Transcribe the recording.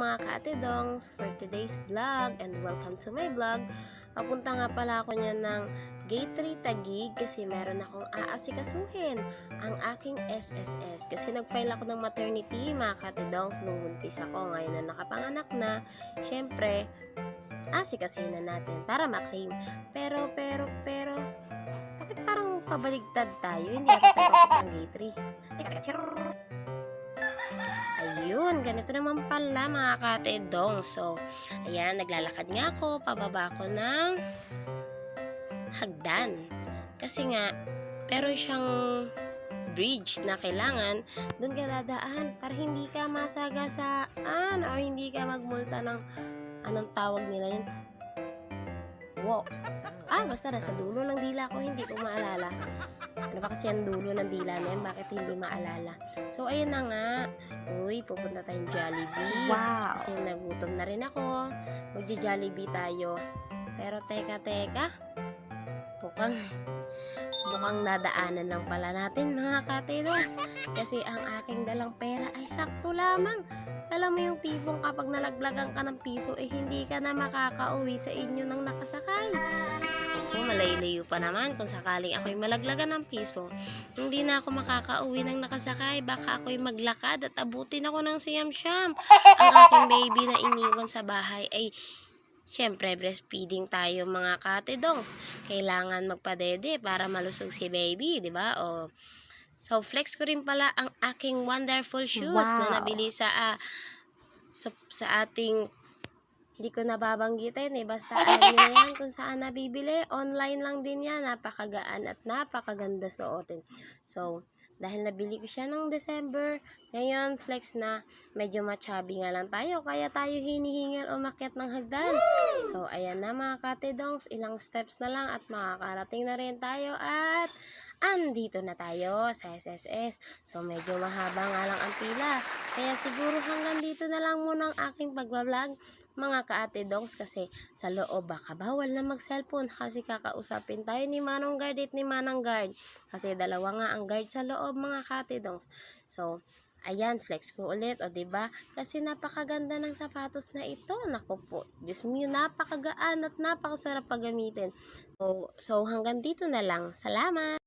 mga ka-atidongs for today's vlog and welcome to my vlog. Papunta nga pala ako niyan ng Gate 3 Tagig kasi meron akong aasikasuhin ang aking SSS. Kasi nag-file ako ng maternity mga ka-atidongs nung buntis ako. Ngayon na nakapanganak na, syempre, asikasuhin na natin para ma-claim. Pero, pero, pero, bakit parang pabaligtad tayo? Hindi ako tayo papuntang Gate 3. Teka, teka. Ayun, ganito naman pala mga katedong. So, ayan, naglalakad nga ako, pababa ako ng hagdan. Kasi nga, meron siyang bridge na kailangan doon ka dadaan para hindi ka masagasaan or hindi ka magmulta ng anong tawag nila yun? Wow. Ah, basta nasa dulo ng dila ko, hindi ko maalala. Ano ba kasi ang dulo ng dila na yun? Bakit hindi maalala? So, ayun na nga. Uy, pupunta tayong Jollibee. Wow. Kasi nagutom na rin ako. Magja-Jollibee tayo. Pero teka, teka. Mukhang, mukhang nadaanan lang pala natin mga katilos. Kasi ang aking dalang pera ay sakto lamang. Alam mo yung tipong kapag nalaglagan ka ng piso, eh hindi ka na makakauwi sa inyo ng nakasakay. Ako, malayo pa naman kung sakaling ako'y malaglagan ng piso. Hindi na ako makakauwi ng nakasakay. Baka ako'y maglakad at abutin ako ng siyam-siyam. Ang aking baby na iniwan sa bahay ay Siyempre, breastfeeding tayo mga katedongs. Kailangan magpadede para malusog si baby, di ba? O, so, flex ko rin pala ang aking wonderful shoes na Wow. nabili sa, ah, sa, sa ating hindi ko nababanggitin eh. Basta alam niyo na yan kung saan nabibili. Online lang din yan. Napakagaan at napakaganda suotin. So, dahil nabili ko siya nung December, ngayon flex na medyo machabi nga lang tayo. Kaya tayo hinihingal umakyat ng hagdan. So, ayan na mga katedongs. Ilang steps na lang at makakarating na rin tayo at andito na tayo sa SSS. So, medyo mahaba nga lang ang pila. Kaya siguro hanggang dito na lang muna ang aking pagbablog mga kaate dongs kasi sa loob baka bawal na mag-cellphone kasi kakausapin tayo ni Manong Guard at ni Manang Guard kasi dalawa nga ang guard sa loob mga kaate dongs. So, ayan, flex ko ulit, o ba? Kasi napakaganda ng sapatos na ito. Nako po, Diyos mio, napakagaan at napakasarap paggamitin. So, so hanggang dito na lang. Salamat!